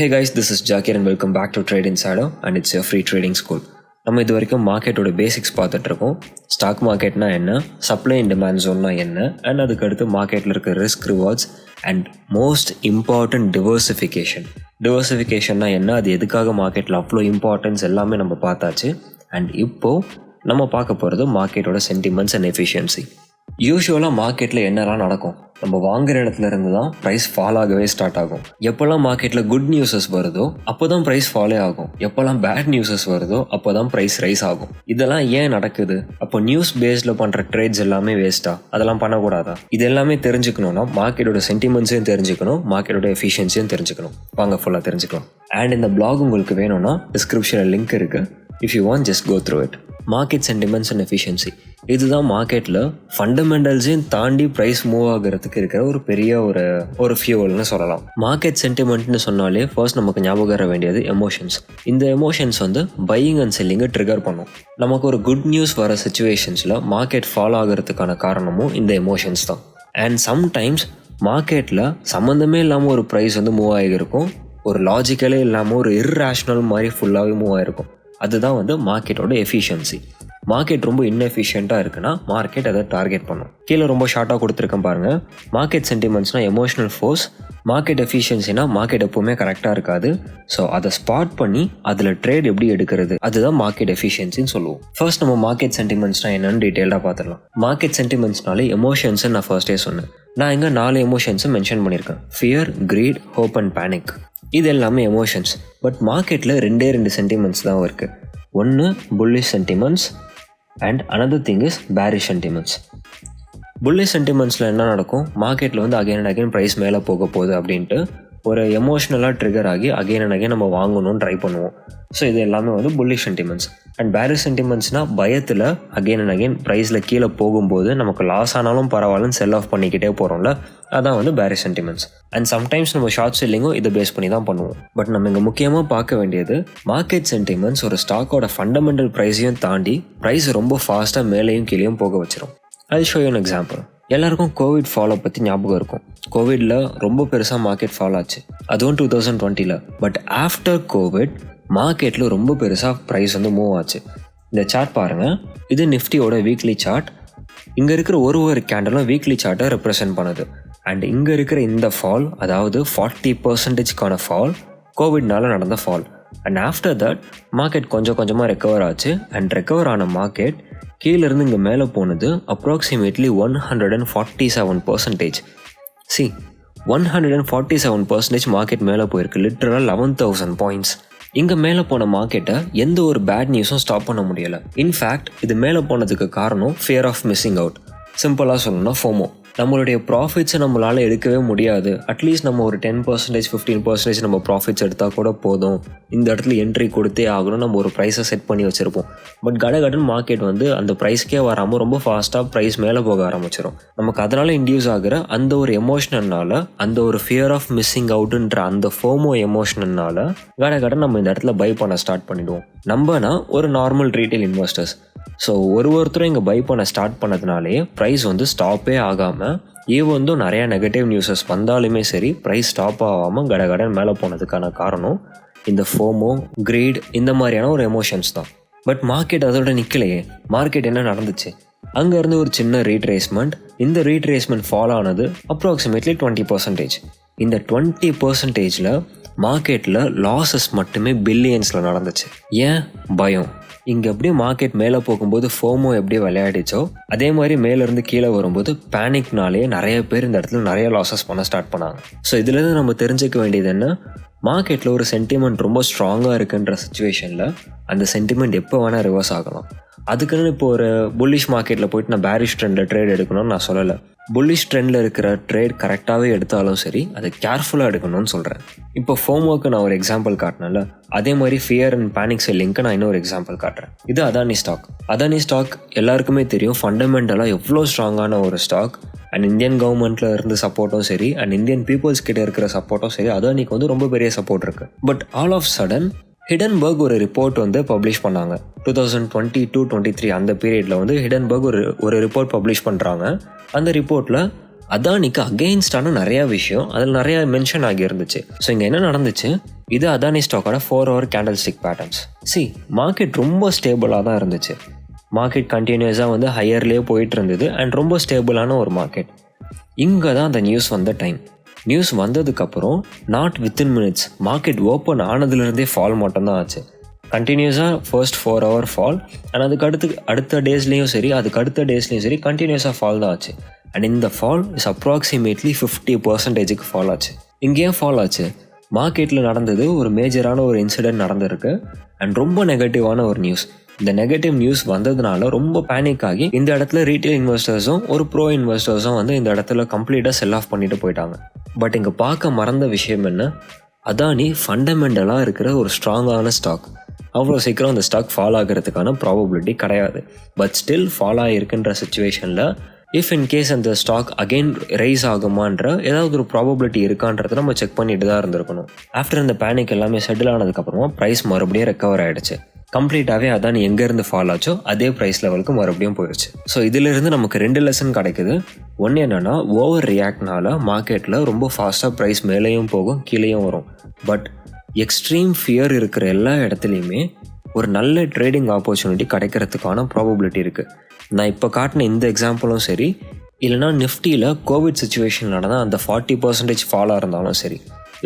Hey guys this is Zakir and welcome back to trade இன்சைடோ and it's a free trading school நம்ம இது வரைக்கும் மார்க்கெட்டோட basics பார்த்துட்ருக்கோம். Stock மார்க்கெட்னா என்ன? சப்ளை அண்ட் டிமாண்ட் ஜோன்னா என்ன? அண்ட் அதுக்கடுத்து மார்க்கெட்டில் இருக்க risk rewards and most important diversification டிவர்சிஃபிகேஷன்னா என்ன? அது எதுக்காக மார்க்கெட்டில் அவ்வளோ இம்பார்ட்டன்ஸ் எல்லாமே நம்ம பார்த்தாச்சு. அண்ட் இப்போது நம்ம பார்க்க போகிறது மார்க்கெட்டோட சென்டிமெண்ட்ஸ் அண்ட் எஃபிஷியன்சி யூஸ்வலாக மார்க்கெட்டில் என்னெல்லாம் நடக்கும்? நம்ம வாங்குற இடத்துல இருந்து தான் ப்ரைஸ் ஃபால் ஆகவே ஸ்டார்ட் ஆகும். எப்போல்லாம் மார்க்கெட்டில் குட் நியூஸஸ் வருதோ அப்போ தான் ப்ரைஸ் ஃபாலே ஆகும். எப்போல்லாம் பேட் நியூஸஸ் வருதோ அப்போ தான் ப்ரைஸ் ரைஸ் ஆகும். இதெல்லாம் ஏன் நடக்குது? அப்போ நியூஸ் பேஸ்டில் பண்ணுற ட்ரேட்ஸ் எல்லாமே வேஸ்ட்டா அதெல்லாம் பண்ணக்கூடாதா? இது எல்லாமே தெரிஞ்சுக்கணும்னா மார்க்கெட்டோட சென்டிமெண்ட்ஸையும் தெரிஞ்சுக்கணும் மார்க்கெட்டோட எஃபிஷியன்சியும் தெரிஞ்சுக்கணும். வாங்க ஃபுல்லாக தெரிஞ்சுக்கலாம். அண்ட் இந்த பிளாக் உங்களுக்கு வேணும்னா டிஸ்கிரிப்ஷனில் லிங்க் இருக்குது if you want just go through it market sentiments and efficiency இதுதான் மார்க்கெட்டில் ஃபண்டமெண்டல்ஸையும் தாண்டி ப்ரைஸ் மூவ் ஆகிறதுக்கு இருக்கிற ஒரு பெரிய ஒரு ஒரு ஃபியூவல்னு சொல்லலாம். மார்க்கெட் சென்டிமெண்ட்னு சொன்னாலே ஃபர்ஸ்ட் நமக்கு ஞாபகம் வர வேண்டியது எமோஷன்ஸ் இந்த எமோஷன்ஸ் வந்து பையிங் அண்ட் செல்லிங்கை ட்ரிகர் பண்ணும். நமக்கு ஒரு குட் நியூஸ் வர சுச்சுவேஷன்ஸில் மார்க்கெட் ஃபாலோ ஆகிறதுக்கான காரணமும் இந்த எமோஷன்ஸ் தான். அண்ட் சம்டைம்ஸ் மார்க்கெட்டில் சம்மந்தமே இல்லாமல் ஒரு ப்ரைஸ் வந்து மூவ் ஆகியிருக்கும். ஒரு லாஜிக்கலே இல்லாமல் ஒரு இர்ரேஷ்னல் மாதிரி ஃபுல்லாகவே மூவ் ஆகிருக்கும் அதுதான் வந்து மார்க்கெட்டோட எஃபிஷியன்சி மார்க்கெட் ரொம்ப இன்எஃபிஷியண்ட்டாக இருக்குன்னா மார்க்கெட் அதை டார்கெட் பண்ணும். கீழே ரொம்ப ஷார்ட்டாக கொடுத்துருக்கேன் பாருங்கள் மார்க்கெட் சென்டிமெண்ட்ஸ்னால் எமோஷனல் ஃபோர்ஸ் மார்க்கெட் எஃபிஷியன்சினா மார்க்கெட் எப்போவுமே கரெக்டாக இருக்காது. ஸோ அதை ஸ்பாட் பண்ணி அதில் ட்ரேட் எப்படி எடுக்கிறது? அதுதான் மார்க்கெட் எஃபிஷியன்சின்னு சொல்லுவோம். ஃபர்ஸ்ட் நம்ம மார்க்கெட் சென்டிமெண்ட்ஸ்னால் என்னன்னு டீட்டெயிலாக பார்த்துடலாம். மார்க்கெட் சென்டிமெண்ட்ஸ்னாலே எமோஷன்ஸ் நான் ஃபர்ஸ்டே சொன்னேன். நான் இங்கே நாலு எமோஷன்ஸை மென்ஷன் பண்ணியிருக்கேன். Fear greed hope and panic இது எல்லாமே எமோஷன்ஸ் பட் மார்க்கெட்டில் ரெண்டே ரெண்டு சென்டிமெண்ட்ஸ் தான் இருக்குது ஒன்று bullish sentiments and another thing is bearish sentiments bullish சென்டிமெண்ட்ஸில் என்ன நடக்கும்? மார்க்கெட்டில் வந்து அகைன் அண்ட் அகைன் ப்ரைஸ் மேலே போக போகுது அப்படின்ட்டு ஒரு எமோஷ்னலாக ட்ரிகர் ஆகி அகைன் அண்ட் அகைன் நம்ம வாங்கணும்னு ட்ரை பண்ணுவோம். ஸோ இது எல்லாமே வந்து புல்லிஷ் சென்டிமெண்ட்ஸ் அண்ட் பேரிஷ் சென்டிமெண்ட்ஸ்னால் பயத்தில் அகைன் அண்ட் அகைன் ப்ரைஸில் கீழே போகும்போது நமக்கு லாஸ் ஆனாலும் பரவாயில்லன்னு செல் ஆஃப் பண்ணிக்கிட்டே போகிறோம்ல அதான் வந்து பேரிஷ் சென்டிமெண்ட்ஸ் அண்ட் சம்டைம்ஸ் நம்ம ஷார்ட் செல்லிங்கும் இதை பேஸ் பண்ணி தான் பண்ணுவோம். பட் நம்ம இங்கே முக்கியமாக பார்க்க வேண்டியது மார்க்கெட் சென்டிமெண்ட்ஸ் ஒரு ஸ்டாக்கோட ஃபண்டமெண்டல் ப்ரைஸையும் தாண்டி ப்ரைஸ் ரொம்ப ஃபாஸ்ட்டாக மேலேயும் கீழேயும் போக வச்சிடும் அது ஷோ யூன் எக்ஸாம்பிள் எல்லாருக்கும் கோவிட் ஃபாலோ பற்றி ஞாபகம் இருக்கும். கோவிடில் ரொம்ப பெருசாக மார்க்கெட் ஃபாலோ ஆச்சு. அதுவும் டூ தௌசண்ட் டுவெண்ட்டியில் பட் ஆஃப்டர் கோவிட் மார்க்கெட்டில் ரொம்ப பெருசாக ப்ரைஸ் வந்து மூவ் ஆச்சு. இந்த சார்ட் பாருங்கள் இது நிஃப்டியோட வீக்லி சார்ட் இங்கே இருக்கிற ஒரு ஒரு கேண்டலும் வீக்லி சார்ட்டை ரெப்ரசென்ட் பண்ணுது. அண்ட் இங்கே இருக்கிற இந்த ஃபால் அதாவது ஃபார்ட்டி பர்சன்டேஜ்க்கான ஃபால் கோவிட்னால நடந்த fall and after that market கொஞ்சம் கொஞ்சமாக ரெக்கவர் ஆச்சு. அண்ட் ரெக்கவர் ஆன மார்க்கெட் கீழேருந்து இங்கே மேலே போனது approximately one hundred and forty seven percentage see one hundred and forty seven percentage market மேலே போயிருக்கு. லிட்டரலாக லெவன் தௌசண்ட் பாயிண்ட்ஸ் இங்கே மேலே போன மார்க்கெட்டை எந்த ஒரு பேட் நியூஸும் ஸ்டாப் பண்ண முடியலை. இன்ஃபேக்ட் இது மேலே போனதுக்கு காரணம் ஃபியர் ஆஃப் மிஸ்ஸிங் அவுட் சிம்பிளாக சொல்லணும்னா ஃபோமோ நம்மளுடைய ப்ராஃபிட்ஸை நம்மளால் எடுக்கவே முடியாது. அட்லீஸ்ட் நம்ம ஒரு டென் பர்சன்டேஜ் ஃபிஃப்டீன் பர்சன்டேஜ் நம்ம ப்ராஃபிட்ஸ் எடுத்தால் கூட போதும். இந்த இடத்துல என்ட்ரி கொடுத்தே ஆகணும். நம்ம ஒரு ப்ரைஸை செட் பண்ணி வச்சுருப்போம். பட் கடகடன் மார்க்கெட் வந்து அந்த ப்ரைஸ்க்கே வராமல் ரொம்ப ஃபாஸ்ட்டாக ப்ரைஸ் மேலே போக ஆரம்பிச்சிடும் நமக்கு அதனால் இன்டியூஸ் ஆகிற அந்த ஒரு எமோஷனல்னால அந்த ஒரு ஃபியர் ஆஃப் மிஸ்ஸிங் அவுட்டுன்ற அந்த ஃபோமோ எமோஷனல்னால கடகடன் நம்ம இந்த இடத்துல பை பண்ண ஸ்டார்ட் பண்ணிடுவோம். நம்மனா ஒரு நார்மல் ரீட்டைல் இன்வெஸ்டர்ஸ் ஸோ ஒரு ஒருத்தரும் இங்கே பை பண்ண ஸ்டார்ட் பண்ணதுனாலே ப்ரைஸ் வந்து ஸ்டாப்பே ஆகாமல் ஈவந்தும் நிறையா நெகட்டிவ் நியூஸஸ் வந்தாலுமே சரி ப்ரைஸ் ஸ்டாப் ஆகாமல் கடகடன் மேலே போனதுக்கான காரணம் இந்த ஃபோமோ கிரீட் இந்த மாதிரியான ஒரு எமோஷன்ஸ் தான். பட் மார்க்கெட் அதோட நிற்கலையே மார்க்கெட் என்ன நடந்துச்சு? அங்கேருந்து ஒரு சின்ன ரீட்ரேஸ்மெண்ட் இந்த ரீட்ரேஸ்மெண்ட் ஃபாலோ ஆனது அப்ராக்சிமேட்லி டுவெண்ட்டி பர்சன்டேஜ் இந்த டுவெண்ட்டி பர்சன்டேஜில் மார்க்கெட்டில் லாஸஸ் மட்டுமே பில்லியன்ஸில் நடந்துச்சு. ஏன்? பயம். இங்கே எப்படி மார்க்கெட் மேலே போகும்போது ஃபோமோ எப்படி விளையாடிச்சோ அதே மாதிரி மேலேருந்து கீழே வரும்போது பேனிக்னாலே நிறைய பேர் இந்த இடத்துல நிறைய லாஸஸ் பண்ண ஸ்டார்ட் பண்ணாங்க. ஸோ இதுலேருந்து நம்ம தெரிஞ்சுக்க வேண்டியது என்ன? மார்க்கெட்டில் ஒரு சென்டிமெண்ட் ரொம்ப ஸ்ட்ராங்காக இருக்குன்ற சுச்சுவேஷனில் அந்த சென்டிமெண்ட் எப்போ வேணால் ரிவர்ஸ் ஆகலாம். அதுக்குன்னு இப்போ ஒரு புல்லிஷ் மார்க்கெட்டில் போயிட்டு நான் பேரிஷ் ட்ரெண்டில் ட்ரேட் எடுக்கணும்னு நான் சொல்லலை. புல்லிஷ் ட்ரெண்டில் இருக்கிற ட்ரேட் கரெக்டாகவே எடுத்தாலும் சரி அதை கேர்ஃபுல்லாக எடுக்கணும்னு சொல்கிறேன் இப்போ ஃபோமோக்கு நான் ஒரு எக்ஸாம்பிள் காட்டினேன்ல. அதே மாதிரி ஃபியர் அண்ட் பேனிக் செல்லிங்க்கு நான் இன்னொரு எக்ஸாம்பிள் காட்டுறேன். இது அதானி ஸ்டாக் அதானி ஸ்டாக் எல்லாருக்குமே தெரியும். ஃபண்டமெண்டலாக எவ்வளோ ஸ்ட்ராங்கான ஒரு ஸ்டாக் அண்ட் இந்தியன் கவர்மெண்ட்டில் இருந்து சப்போர்ட்டும் சரி அண்ட் இந்தியன் பீப்புள்ஸ் கிட்ட இருக்கிற சப்போர்ட்டும் சரி அதானிக்கு வந்து ரொம்ப பெரிய சப்போர்ட் இருக்குது but all of sudden Hindenburg ஒரு ரிப்போர்ட் வந்து பப்ளிஷ் பண்ணாங்க. Two thousand twenty two twenty three அந்த பீரியடில் வந்து ஹிடன்பர்க் ஒரு ஒரு ரிப்போர்ட் பப்ளிஷ் பண்ணுறாங்க அந்த ரிப்போர்ட்டில் அதானிக்கு அகெயின்ஸ்டான நிறையா விஷயம் அதில் நிறையா மென்ஷன் ஆகி இருந்துச்சு ஸோ இங்கே என்ன நடந்துச்சு? இது அதானி ஸ்டாக்கோட four hour candle stick patterns see market ரொம்ப ஸ்டேபிளாக தான் இருந்துச்சு. மார்க்கெட் கண்டினியூஸாக வந்து ஹையர்லேயே போயிட்டு இருந்தது அண்ட் ரொம்ப ஸ்டேபிளான ஒரு மார்க்கெட் இங்கே தான் அந்த நியூஸ் வந்த டைம் நியூஸ் வந்ததுக்கப்புறம் not within minutes market open ஆனதுலேருந்தே fall மட்டும்தான் ஆச்சு. கண்டினியூஸாக first four hour fall and அதுக்கு அடுத்து அடுத்த டேஸ்லேயும் சரி அதுக்கு அடுத்த டேஸ்லேயும் சரி கண்டினியூஸாக ஃபால் தான் ஆச்சு. அண்ட் இந்த ஃபால் இஸ் அப்ராக்சிமேட்லி ஃபிஃப்டி பர்சன்டேஜுக்கு ஃபால் ஆச்சு. இங்கேயும் ஃபால் ஆச்சு? மார்க்கெட்டில் நடந்தது ஒரு மேஜரான ஒரு இன்சிடென்ட் நடந்திருக்கு அண்ட் ரொம்ப நெகட்டிவான ஒரு நியூஸ் இந்த நெகட்டிவ் நியூஸ் வந்ததுனால ரொம்ப பேனிக் ஆகி இந்த இடத்துல ரீட்டைல் இன்வெஸ்டர்ஸும் ஒரு ப்ரோ இன்வெஸ்டர்ஸும் வந்து இந்த இடத்துல கம்ப்ளீட்டாக செல் ஆஃப் பண்ணிட்டு போயிட்டாங்க. பட் இங்கே பார்க்க மறந்த விஷயம் என்ன? அதானி ஃபண்டமெண்டலாக இருக்கிற ஒரு ஸ்ட்ராங்கான ஸ்டாக் அவ்வளோ சீக்கிரம் அந்த ஸ்டாக் ஃபால் ஆகிறதுக்கான ப்ராபபிலிட்டி கிடையாது. பட் ஸ்டில் ஃபால் ஆகிருக்குன்ற சுச்சுவேஷனில் இஃப் இன் கேஸ் அந்த ஸ்டாக் அகெயின் ரைஸ் ஆகுமான்ற ஏதாவது ஒரு ப்ராபபிலிட்டி இருக்கான்றதை நம்ம செக் பண்ணிட்டு தான் இருந்திருக்கணும். ஆஃப்டர் இந்த பேனிக் எல்லாமே செட்டில் ஆனதுக்கப்புறமா ப்ரைஸ் மறுபடியும் ரெக்கவர் ஆகிடுச்சு கம்ப்ளீட்டாகவே அதான் எங்கேருந்து ஃபால் ஆச்சோ அதே ப்ரைஸ் லெவலுக்கு மறுபடியும் போயிடுச்சு ஸோ இதிலிருந்து நமக்கு ரெண்டு லெசன் கிடைக்குது. ஒன்று என்னென்னா ஓவர் ரியாக்ட்னால மார்க்கெட்டில் ரொம்ப ஃபாஸ்ட்டாக ப்ரைஸ் மேலேயும் போகும் கீழேயும் வரும். பட் எக்ஸ்ட்ரீம் ஃபியர் இருக்கிற எல்லா இடத்துலையுமே ஒரு நல்ல ட்ரேடிங் ஆப்பர்ச்சுனிட்டி கிடைக்கிறதுக்கான ப்ராபபிலிட்டி இருக்குது நான் இப்போ காட்டின இந்த எக்ஸாம்பிளும் சரி இல்லைனா நிஃப்டியில் கோவிட் சுச்சுவேஷன் நடந்தால் அந்த ஃபார்ட்டி பர்சன்டேஜ் ஃபாலாக இருந்தாலும் சரி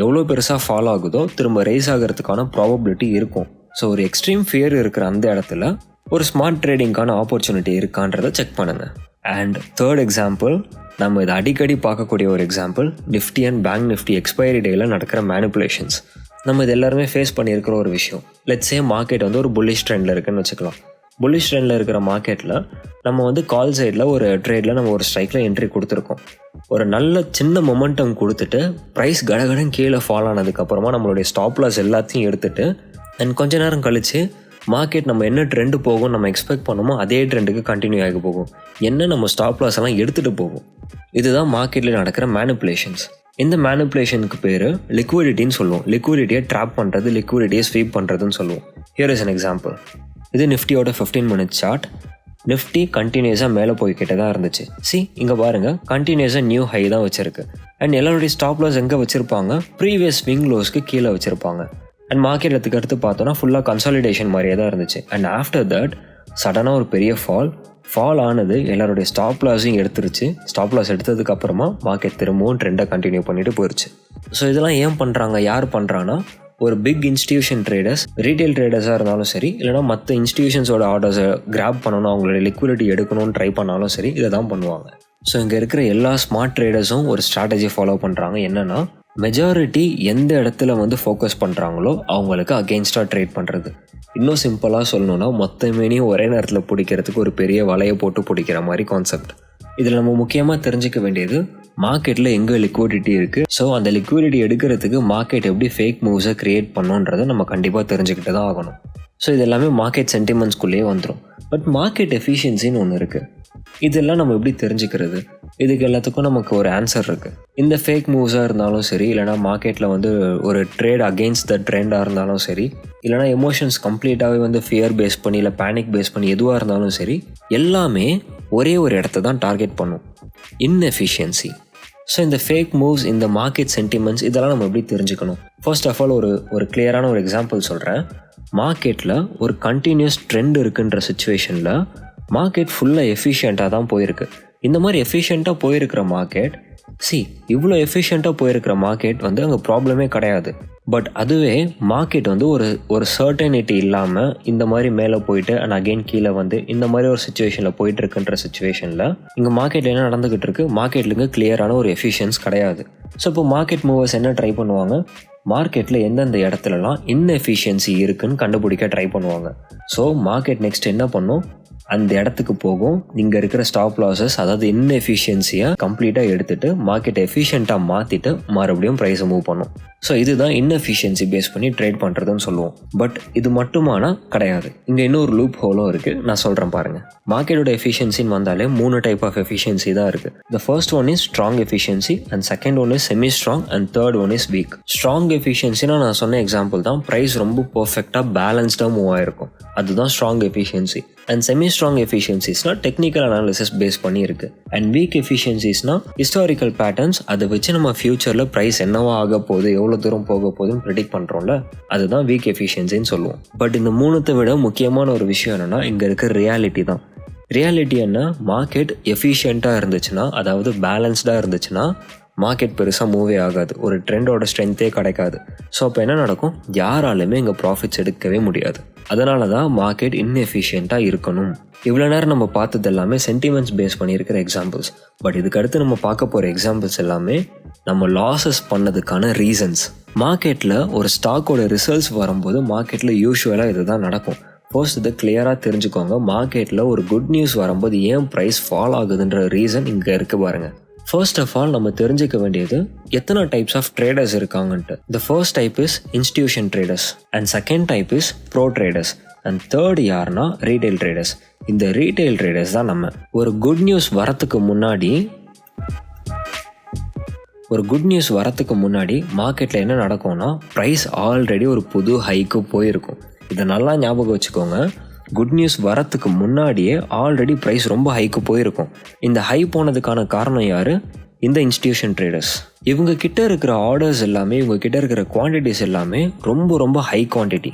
எவ்வளோ பெருசாக ஃபாலோ ஆகுதோ திரும்ப ரைஸ் ஆகிறதுக்கான ப்ராபபிலிட்டி இருக்கும். ஸோ ஒரு எக்ஸ்ட்ரீம் ஃபியர் இருக்கிற அந்த இடத்துல ஒரு ஸ்மார்ட் ட்ரேடிங்க்கான ஆப்பர்ச்சுனிட்டி இருக்கான்றதை செக் பண்ணுங்கள் அண்ட் தேர்ட் எக்ஸாம்பிள் நம்ம இதை அடிக்கடி பார்க்கக்கூடிய ஒரு example Nifty and bank Nifty expiry டேயில் நடக்கிற மேனிப்புலேஷன்ஸ் நம்ம இது எல்லாருமே ஃபேஸ் பண்ணியிருக்கிற ஒரு விஷயம். லெட்ஸே மார்க்கெட் வந்து ஒரு புல்லிஷ் ட்ரெண்டில் இருக்குன்னு வச்சுக்கலாம். புல்லிஷ் ட்ரெண்டில் இருக்கிற மார்க்கெட்டில் நம்ம வந்து கால் சைடில் ஒரு ட்ரேடில் நம்ம ஒரு ஸ்ட்ரைக்கில் என்ட்ரி கொடுத்துருக்கோம். ஒரு நல்ல சின்ன மொமெண்டம் கொடுத்துட்டு ப்ரைஸ் கடகடன் கீழே ஃபால் ஆனதுக்கப்புறமா நம்மளுடைய ஸ்டாப் லாஸ் எல்லாத்தையும் எடுத்துட்டு அண்ட் கொஞ்ச நேரம் கழித்து மார்க்கெட் நம்ம என்ன ட்ரெண்டு போகும் நம்ம எக்ஸ்பெக்ட் பண்ணோமோ அதே ட்ரெண்டுக்கு கண்டினியூ ஆகி போகும். என்ன நம்ம ஸ்டாப் லாஸ் எல்லாம் எடுத்துகிட்டு போகும்? இதுதான் மார்க்கெட்டில் நடக்கிற மேனிப்புலேஷன்ஸ் இந்த மேனிப்புலேஷனுக்கு பேர் லிக்விடிட்டின்னு சொல்லுவோம். லிக்விடிட்டியை ட்ராப் பண்ணுறது லிக்விடிட்டியை ஸ்வீப் பண்ணுறதுன்னு சொல்லுவோம். ஹியர் இஸ் அன் எக்ஸாம்பிள் இது நிஃப்டியோட ஃபிஃப்டீன் மினிட்ஸ் சார்ட் நிஃப்டி கண்டினியூஸாக மேலே போய்கிட்டே தான் இருந்துச்சு. சி இங்கே பாருங்கள் கண்டினியூஸாக நியூ ஹை தான் வச்சிருக்கு. அண்ட் எல்லாருடைய ஸ்டாப் லாஸ் எங்கே வச்சுருப்பாங்க? ப்ரீவியஸ் ஸ்விங் லோஸ்க்கு கீழே வச்சுருப்பாங்க. அண்ட் மார்க்கெட் அதுக்கு அடுத்து பார்த்தோன்னா ஃபுல்லாக கன்சாலிடேஷன் மாதிரியே தான் இருந்துச்சு. அண்ட் ஆஃப்டர் தட் சடனாக ஒரு பெரிய ஃபால் ஃபால் ஆனது எல்லாருடைய ஸ்டாப் லாஸையும் எடுத்துருச்சு. ஸ்டாப் லாஸ் எடுத்ததுக்கப்புறமா மார்க்கெட் திரும்பவும் ட்ரெண்டை கண்டினியூ பண்ணிட்டு போயிடுச்சு ஸோ இதெல்லாம் ஏன் பண்ணுறாங்க யார் பண்ணுறான்னா ஒரு பிக் இன்ஸ்டியூஷன் ட்ரேடர்ஸ் ரீட்டைல் ட்ரேடர்ஸாக இருந்தாலும் சரி இல்லைனா மற்ற இன்ஸ்டியூஷன்ஸோட ஆர்டர்ஸை கிராப் பண்ணணும் அவங்களோட லிக்விடிட்டி எடுக்கணும்னு ட்ரை பண்ணாலும் சரி இதை தான் பண்ணுவாங்க. ஸோ இங்கே இருக்கிற எல்லா ஸ்மார்ட் ட்ரேடர்ஸும் ஒரு ஸ்ட்ராட்டஜி ஃபாலோ பண்ணுறாங்க என்னென்னா மெஜாரிட்டி எந்த இடத்துல வந்து ஃபோக்கஸ் பண்ணுறாங்களோ அவங்களுக்கு அகெயின்ஸ்டாக ட்ரேட் பண்ணுறது இன்னும் சிம்பிளாக சொல்லணும்னா மொத்த மீனையும் ஒரே நேரத்தில் பிடிக்கிறதுக்கு ஒரு பெரிய வலையை போட்டு பிடிக்கிற மாதிரி கான்செப்ட் இதில் நம்ம முக்கியமாக தெரிஞ்சுக்க வேண்டியது மார்க்கெட்டில் எங்கே லிக்விடிட்டி இருக்குது ஸோ அந்த லிக்விடிட்டி எடுக்கிறதுக்கு மார்க்கெட் எப்படி ஃபேக் மூவ்ஸை க்ரியேட் பண்ணுன்றதை நம்ம கண்டிப்பாக தெரிஞ்சுக்கிட்டு தான் ஆகணும். ஸோ இது எல்லாமே மார்க்கெட் சென்டிமெண்ட்ஸ்குள்ளேயே வந்துடும் பட் மார்க்கெட் எஃபிஷியன்சின்னு ஒன்று இருக்குது இதெல்லாம் நம்ம எப்படி தெரிஞ்சுக்கிறது? இதுக்கு எல்லாத்துக்கும் நமக்கு ஒரு ஆன்சர் இருக்குது இந்த ஃபேக் மூவ்ஸாக இருந்தாலும் சரி இல்லைனா மார்க்கெட்டில் வந்து ஒரு ட்ரேட் அகெயின்ஸ்ட் த ட்ரெண்டாக இருந்தாலும் சரி இல்லைனா எமோஷன்ஸ் கம்ப்ளீட்டாகவே வந்து ஃபியர் பேஸ் பண்ணி இல்லை பேனிக் பேஸ் பண்ணி எதுவாக இருந்தாலும் சரி எல்லாமே ஒரே ஒரு இடத்த தான் டார்கெட் பண்ணும். இன்எஃபிஷியன்சி ஸோ இந்த ஃபேக் மூவ்ஸ் இந்த மார்க்கெட் சென்டிமெண்ட்ஸ் இதெல்லாம் நம்ம எப்படி தெரிஞ்சுக்கணும்? ஃபர்ஸ்ட் ஆஃப் ஆல் ஒரு ஒரு கிளியரான ஒரு எக்ஸாம்பிள் சொல்கிறேன் மார்க்கெட்டில் ஒரு கண்டினியூஸ் ட்ரெண்ட் இருக்குன்ற சுச்சுவேஷனில் மார்க்கெட் ஃபுல்லாக எஃபிஷியண்ட்டாக தான் போயிருக்கு. இந்த மாதிரி எஃபிஷியண்ட்டாக போயிருக்கிற மார்க்கெட் சி இவ்வளோ எஃபிஷியண்ட்டாக போயிருக்கிற மார்க்கெட் வந்து அங்கே ப்ராப்ளமே கிடையாது. பட் அதுவே மார்க்கெட் வந்து ஒரு ஒரு சர்டனிட்டி இல்லாமல் இந்த மாதிரி மேலே போயிட்டு அண்ட் அகெயின் கீழே வந்து இந்த மாதிரி ஒரு சுச்சுவேஷனில் போயிட்டு இருக்குன்ற சுச்சுவேஷனில் இங்கே மார்க்கெட்டில் என்ன நடந்துகிட்டு இருக்கு? மார்க்கெட்லுங்க கிளியரான ஒரு எஃபிஷியன்ஸ் கிடையாது. ஸோ இப்போ மார்க்கெட் மூவர்ஸ் என்ன ட்ரை பண்ணுவாங்க? மார்க்கெட்டில் எந்தெந்த இடத்துலலாம் இன்எஃபிஷியன்சி இருக்குன்னு கண்டுபிடிக்க ட்ரை பண்ணுவாங்க. ஸோ மார்க்கெட் நெக்ஸ்ட் என்ன பண்ணும்? அந்த இடத்துக்கு போகும். இங்கே இருக்கிற ஸ்டாப் லாசஸ் அதாவது இன்எஃபிஷியன்சியை கம்ப்ளீட்டாக எடுத்துட்டு மார்க்கெட் எஃபிஷியண்ட்டாக மாற்றிட்டு மறுபடியும் ப்ரைஸை மூவ் பண்ணும். ஸோ இதுதான் இன்எஃபிஷியன்சி பேஸ் பண்ணி ட்ரேட் பண்ணுறதுன்னு சொல்லுவோம். பட் இது மட்டுமானா கிடையாது. இங்கே இன்னொரு லூப் ஹோலும் இருக்குது நான் சொல்கிறேன் பாருங்கள் மார்க்கெட்டோட எஃபிஷியன்சின்னு வந்தாலே மூணு டைப் ஆஃப் எஃபிஷியன்சி தான் இருக்குது the first one is strong efficiency and second one is semi strong and third one is weak strong எஃபிஷியன்சினா நான் சொன்ன எக்ஸாம்பிள் தான். ப்ரைஸ் ரொம்ப பர்ஃபெக்டாக பேலன்ஸ்டாக மூவ் ஆயிருக்கும். அதுதான் strong efficiency and semi strong எஃபிஷியன்சிஸ்னா technical analysis base பண்ணி இருக்கு. அண்ட் வீக் எஃபிஷியன்சிஸ்னா ஹிஸ்டாரிக்கல் பேட்டர்ன்ஸ் அதை வச்சு நம்ம ஃபியூச்சரில் ப்ரைஸ் என்னவா ஆக போகுது எவ்வளோ தூரம் போக போகுதுன்னு ப்ரிடிக் பண்ணுறோம்ல அதுதான் வீக் எஃபிஷியன்சின்னு சொல்லுவோம். பட் இந்த மூணுத்தை விட முக்கியமான ஒரு விஷயம் என்னென்னா இங்கே இருக்க ரியாலிட்டி தான். ரியாலிட்டி என்ன? மார்க்கெட் எஃபிஷியண்ட்டாக இருந்துச்சுன்னா அதாவது பேலன்ஸ்டாக இருந்துச்சுன்னா மார்க்கெட் பெருசாக மூவே ஆகாது. ஒரு ட்ரெண்டோட ஸ்ட்ரென்த்தே கிடைக்காது. ஸோ அப்போ என்ன நடக்கும்? யாராலுமே இங்கே ப்ராஃபிட்ஸ் எடுக்கவே முடியாது. அதனால தான் மார்க்கெட் இன்எஃபிஷியண்ட்டாக இருக்கணும். இவ்வளோ நேரம் நம்ம பார்த்தது எல்லாமே சென்டிமெண்ட்ஸ் பேஸ் பண்ணியிருக்கிற எக்ஸாம்பிள்ஸ் பட் இதுக்கடுத்து நம்ம பார்க்க போகிற எக்ஸாம்பிள்ஸ் எல்லாமே நம்ம லாஸஸ் பண்ணதுக்கான ரீசன்ஸ் மார்க்கெட்டில் ஒரு ஸ்டாக்கோட ரிசல்ட்ஸ் வரும்போது மார்க்கெட்டில் யூஸ்வலாக இதுதான் நடக்கும். ஃபர்ஸ்ட் இது கிளியராக தெரிஞ்சுக்கோங்க. மார்க்கெட்டில் ஒரு குட் நியூஸ் வரும்போது ஏன் ப்ரைஸ் ஃபால் ஆகுதுன்ற ரீசன் இங்கே இருக்குது பாருங்கள் ஃபர்ஸ்ட் ஆஃப் ஆல் நம்ம தெரிஞ்சுக்க வேண்டியது எத்தனை types of traders இருக்காங்கன்ட்டு. The first type is institution traders and second type is pro traders and third யாருன்னா ரீட்டைல் ட்ரேடர்ஸ் இந்த ரீட்டைல் ட்ரேடர்ஸ் தான் நம்ம. ஒரு குட் நியூஸ் வரத்துக்கு முன்னாடி ஒரு குட் நியூஸ் வரத்துக்கு முன்னாடி மார்க்கெட்டில் என்ன நடக்கும்னா ப்ரைஸ் ஆல்ரெடி ஒரு புது ஹைக்கு போயிருக்கும். இதை நல்லா ஞாபகம் வச்சுக்கோங்க. குட் நியூஸ் வரத்துக்கு முன்னாடியே ஆல்ரெடி ப்ரைஸ் ரொம்ப ஹைக்கு போயிருக்கும். இந்த ஹை போனதுக்கான காரணம் யார்? இந்த இன்ஸ்டியூஷன் ட்ரேடர்ஸ் இவங்க கிட்ட இருக்கிற ஆர்டர்ஸ் எல்லாமே இவங்க கிட்ட இருக்கிற குவான்டிட்டிஸ் எல்லாமே ரொம்ப ரொம்ப ஹை குவான்டிட்டி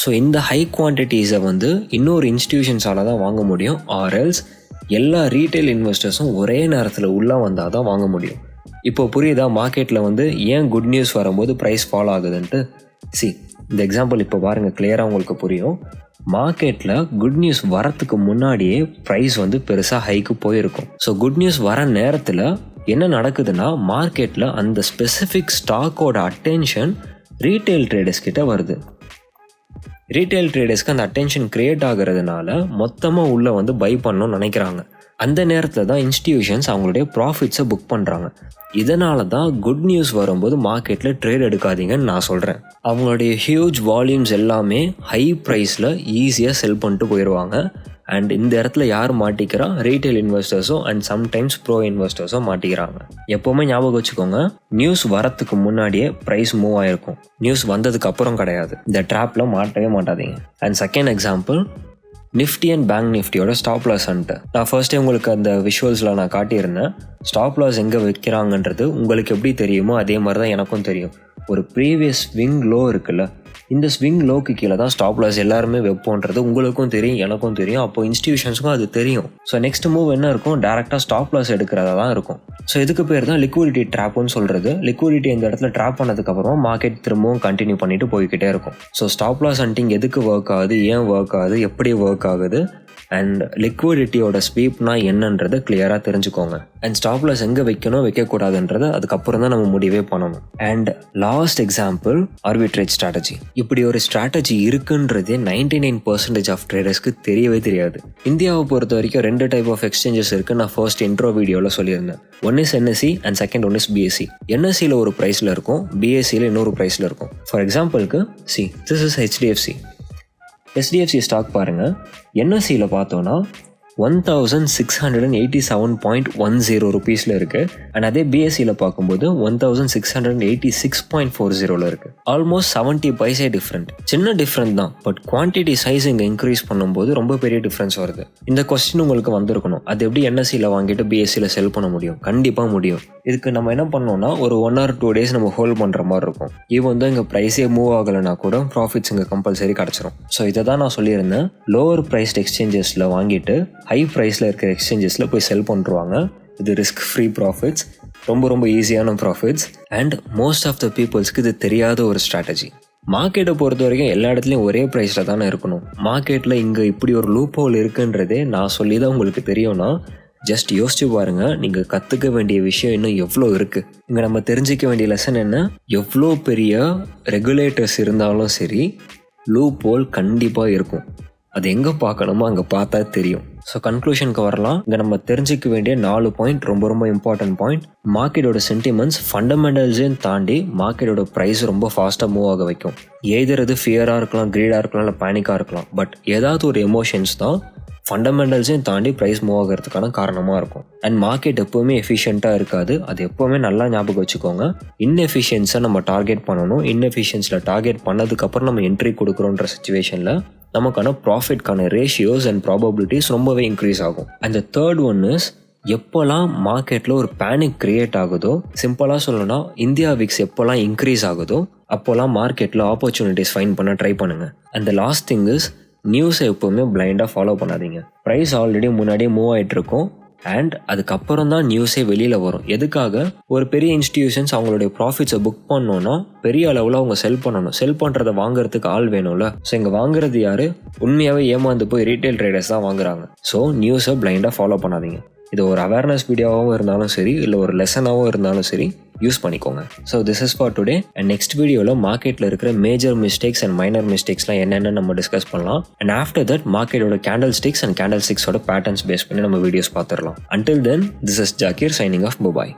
ஸோ இந்த ஹை குவான்டிட்டிஸை வந்து இன்னொரு இன்ஸ்டியூஷன்ஸால் தான் வாங்க முடியும். ஆர்எல்ஸ் எல்லா ரீட்டைல் இன்வெஸ்டர்ஸும் ஒரே நேரத்தில் உள்ளே வந்தால் தான் வாங்க முடியும். இப்போ புரியுதா? மார்க்கெட்டில் வந்து ஏன் குட் நியூஸ் வரும்போது ப்ரைஸ் ஃபாலோ ஆகுதுன்ட்டு? சி இந்த எக்ஸாம்பிள் இப்போ பாருங்கள் கிளியராக உங்களுக்கு புரியும். மார்க்கெட்டில் குட் நியூஸ் வரத்துக்கு முன்னாடியே ப்ரைஸ் வந்து பெருசாக ஹைக்கு போயிருக்கும். ஸோ குட் நியூஸ் வர நேரத்தில் என்ன நடக்குதுன்னா மார்க்கெட்டில் அந்த ஸ்பெசிஃபிக் ஸ்டாக்கோட அட்டென்ஷன் ரீட்டைல் ட்ரேடர்ஸ் கிட்ட வருது. ரீட்டைல் ட்ரேடர்ஸ்க்கு அந்த அட்டென்ஷன் கிரியேட் ஆகிறதுனால மொத்தமாக உள்ளே வந்து பை பண்ணணும்னு நினைக்கிறாங்க. அந்த நேரத்தில் தான் இன்ஸ்டிடியூஷன்ஸ் அவங்களுடைய ப்ராஃபிட்ஸை புக் பண்ணுறாங்க இதனால தான் குட் நியூஸ் வரும்போது மார்க்கெட்டில் ட்ரேட் எடுக்காதீங்கன்னு நான் சொல்கிறேன் அவங்களுடைய ஹியூஜ் வால்யூம்ஸ் எல்லாமே ஹை ப்ரைஸில் ஈஸியாக செல் பண்ணிட்டு போயிடுவாங்க அண்ட் இந்த இடத்துல யார் மாட்டிக்கிறா? ரீட்டைல் இன்வெஸ்டர்ஸும் அண்ட் சம்டைம்ஸ் ப்ரோ இன்வெஸ்டர்ஸும் மாட்டிக்கிறாங்க. எப்போவுமே ஞாபகம் வச்சுக்கோங்க நியூஸ் வரத்துக்கு முன்னாடியே ப்ரைஸ் மூவ் ஆயிருக்கும். நியூஸ் வந்ததுக்கு அப்புறம் கிடையாது. இந்த ட்ராப்பில் மாட்டவே மாட்டாதீங்க. And second example Nifty and bank நிஃப்டியோட ஸ்டாப் லாஸ் அன்ட்டு நான் ஃபர்ஸ்டே உங்களுக்கு அந்த விஷுவல்ஸில் நான் காட்டியிருந்தேன். ஸ்டாப் லாஸ் எங்கே வைக்கிறாங்கன்றது உங்களுக்கு எப்படி தெரியுமோ அதே மாதிரி தான் எனக்கும் தெரியும். ஒரு ப்ரீவியஸ் விங் லோ இருக்குல்ல இந்த ஸ்விங் லோக்கு கீழே தான் ஸ்டாப் லாஸ் எல்லாருமே வைப்போன்றது உங்களுக்கும் தெரியும் எனக்கும் தெரியும். அப்போ இன்ஸ்டியூஷன்ஸுக்கும் அது தெரியும். ஸோ நெக்ஸ்ட் மூவ் என்ன இருக்கும்? டேரெக்டாக ஸ்டாப் லாஸ் எடுக்கிறதா தான் இருக்கும். ஸோ இதுக்கு பேர் தான் லிக்விடிட்டி ட்ராப்னு சொல்கிறது லிக்விடிட்டி இந்த இடத்துல ட்ராப் பண்ணதுக்கப்புறம் மார்க்கெட் திரும்பவும் கண்டினியூ பண்ணிட்டு போய்கிட்டே இருக்கும். ஸோ ஸ்டாப் லாஸ் ஹண்டிங் எதுக்கு ஒர்க் ஆகுது? ஏன் ஒர்க் ஆகுது? எப்படி ஒர்க் ஆகுது? அண்ட் லிக்விடிட்டியோட ஸ்வீப்னா என்னன்றதை கிளியராக தெரிஞ்சுக்கோங்க. அண்ட் ஸ்டாப் லாஸ் எங்கே வைக்கணும் வைக்கக்கூடாதுன்றதை அதுக்கப்புறம் தான் நம்ம முடிவே பண்ணணும். And last example arbitrage strategy இப்படி ஒரு ஸ்ட்ராட்டஜி இருக்குன்றதே நைன்டி நைன் பர்சன்டேஜ் ஆஃப் ட்ரேடர்ஸ்க்கு தெரியவே தெரியாது. இந்தியாவை பொறுத்த வரைக்கும் ரெண்டு டைப் ஆஃப் எக்ஸ்சேஞ்சஸ் இருக்கு. நான் ஃபர்ஸ்ட் இன்ட்ரோ வீடியோவில் சொல்லியிருந்தேன். One is NSE and second one is BSE என்எஸ்சியில் ஒரு ப்ரைஸில் இருக்கும் பிஎஸ்சியில் இன்னொரு ப்ரைஸில் இருக்கும். ஃபார் எக்ஸாம்பிளுக்கு see this is HDFC HDFC stock பாருங்கள் என்எஸ்சியில் பார்த்தோன்னா one thousand six hundred and eighty seven point one zero ருபீஸில் இருக்குது அண்ட் அதே பிஎஸ்சியில் பார்க்கும்போது one thousand six hundred and eighty six point four ஜீரோவில் இருக்குது ஆல்மோஸ்ட் செவன்ட்டி பைசே டிஃப்ரெண்ட் சின்ன டிஃப்ரெண்ட் தான். பட் குவான்டிட்டி சைஸ் இங்கே இன்க்ரீஸ் பண்ணும்போது ரொம்ப பெரிய டிஃப்ரென்ஸ் வருது. இந்த கொஸ்டின் உங்களுக்கு வந்திருக்கணும். அது எப்படி என்எஸ்சியில் வாங்கிட்டு பிஎஸ்சியில் செல் பண்ண முடியும்? கண்டிப்பாக முடியும். இதுக்கு நம்ம என்ன பண்ணோம்னா ஒரு ஒன் ஆர் டூ டேஸ் நம்ம ஹோல்ட் பண்ணுற மாதிரி இருக்கும். ஈவன் வந்து இங்கே ப்ரைஸே மூவ் ஆகலைன்னா கூட ப்ராஃபிட்ஸ் இங்கே கம்பல்சரி கிடச்சிரும். ஸோ இதை தான் நான் சொல்லியிருந்தேன். லோவர் ப்ரைஸ்ட் எக்ஸ்சேஞ்சஸில் வாங்கிட்டு ஹை ப்ரைஸில் இருக்கிற எக்ஸ்சேஞ்சஸில் போய் செல் பண்ணுருவாங்க இது ரிஸ்க் ஃப்ரீ ப்ராஃபிட்ஸ் ரொம்ப ரொம்ப ஈஸியான profits and most of the பீப்புள்ஸ்க்கு இது தெரியாத ஒரு ஸ்ட்ராட்டஜி மார்க்கெட்டை பொறுத்த வரைக்கும் எல்லா இடத்துலையும் ஒரே ப்ரைஸில் தானே இருக்கணும். மார்க்கெட்டில் இங்கே இப்படி ஒரு லூப் ஹோல் இருக்குன்றதே நான் சொல்லி தான் உங்களுக்கு தெரியும்னா ஜஸ்ட் யோசிச்சு பாருங்க நீங்கள் கற்றுக்க வேண்டிய விஷயம் இன்னும் எவ்வளோ இருக்குது இங்கே நம்ம தெரிஞ்சிக்க வேண்டிய லெசன் என்ன? எவ்வளோ பெரிய ரெகுலேட்டர்ஸ் இருந்தாலும் சரி லூ போல் கண்டிப்பாக இருக்கும். அது எங்கே பார்க்கணுமோ அங்கே பார்த்தா தெரியும். ஸோ கன்க்ளூஷனுக்கு வரலாம். இங்கே நம்ம தெரிஞ்சிக்க வேண்டிய நாலு பாயிண்ட் ரொம்ப ரொம்ப இம்பார்ட்டன்ட் பாயிண்ட் மார்க்கெட்டோட சென்டிமெண்ட்ஸ் ஃபண்டமெண்டல்ஸையும் தாண்டி மார்க்கெட்டோட ப்ரைஸ் ரொம்ப ஃபாஸ்ட்டாக மூவ் ஆக வைக்கும். எய்தர் ஃபியராக இருக்கலாம் க்ரீடாக இருக்கலாம் இல்லை பேனிக்காக இருக்கலாம். பட் ஏதாவது ஒரு எமோஷன்ஸ் தான் ஃபண்டமெண்டல்ஸையும் தாண்டி ப்ரைஸ் மூவ் ஆகிறதுக்கான காரணமாக இருக்கும். அண்ட் மார்க்கெட் எப்போவுமே எஃபிஷியண்ட்டாக இருக்காது. அது எப்போவுமே நல்லா ஞாபகம் வச்சுக்கோங்க. இன்எஃபிஷியன்ஸை நம்ம டார்கெட் பண்ணணும். இன்எஃபிஷியன்ஸில் டார்கெட் பண்ணதுக்கப்புறம் நம்ம என்ட்ரி கொடுக்குறோன்ற சுச்சுவேஷனில் நமக்கான ப்ராஃபிட்கான ரேஷியோஸ் அண்ட் ப்ராபபிலிட்டிஸ் ரொம்பவே இன்க்ரீஸ் ஆகும். அண்ட் தேர்ட் ஒன் இஸ் எப்போல்லாம் மார்க்கெட்டில் ஒரு பேனிக் கிரியேட் ஆகுதோ சிம்பிளாக சொல்லணும்னா இந்தியா விக்ஸ் எப்போல்லாம் இன்க்ரீஸ் ஆகுதோ அப்போல்லாம் மார்க்கெட்டில் ஆப்பர்ச்சுனிட்டிஸ் ஃபைன் பண்ண ட்ரை பண்ணுங்கள் and the last thing is நியூஸை எப்போவுமே பிளைண்டாக ஃபாலோ பண்ணாதீங்க. ப்ரைஸ் ஆல்ரெடி முன்னாடியே மூவ் ஆகிட்டு இருக்கும் அண்ட் அதுக்கப்புறம் தான் நியூஸே வெளியில் வரும். எதுக்காக? ஒரு பெரிய இன்ஸ்டிடியூஷன்ஸ் அவங்களுடைய ப்ராஃபிட்ஸை புக் பண்ணோன்னா பெரிய அளவில் அவங்க செல் பண்ணணும். செல் பண்ணுறதை வாங்குறதுக்கு ஆள் வேணும்ல. ஸோ இங்கே வாங்குறது யார்? உண்மையாகவே ஏமாந்து போய் ரீட்டைல் ட்ரேடர்ஸ் தான் வாங்குறாங்க. ஸோ நியூஸை பிளைண்டாக ஃபாலோ பண்ணாதீங்க. இது ஒரு அவேர்னஸ் வீடியோவாகவும் இருந்தாலும் சரி இல்லை ஒரு லெசனாகவும் இருந்தாலும் சரி யூஸ் பண்ணிக்கோங்க. So this is for today and next வீடியோவில் மார்க்கெட்டில் இருக்கிற மேஜர் மிஸ்டேக்ஸ் அண்ட் மைனர் மிஸ்டேக்ஸ்லாம் என்னென்ன நம்ம டிஸ்கஸ் பண்ணலாம். அண்ட் ஆஃப்டர் தட் மார்க்கெட்டோட கேண்டல் ஸ்டிக்ஸ் அண்ட் கேண்டல் ஸ்டிக்ஸோட பேட்டர்ன்ஸ் பேஸ் பண்ணி நம்ம வீடியோஸ் பார்த்துடலாம். Until then this is Zakir signing off புபாய்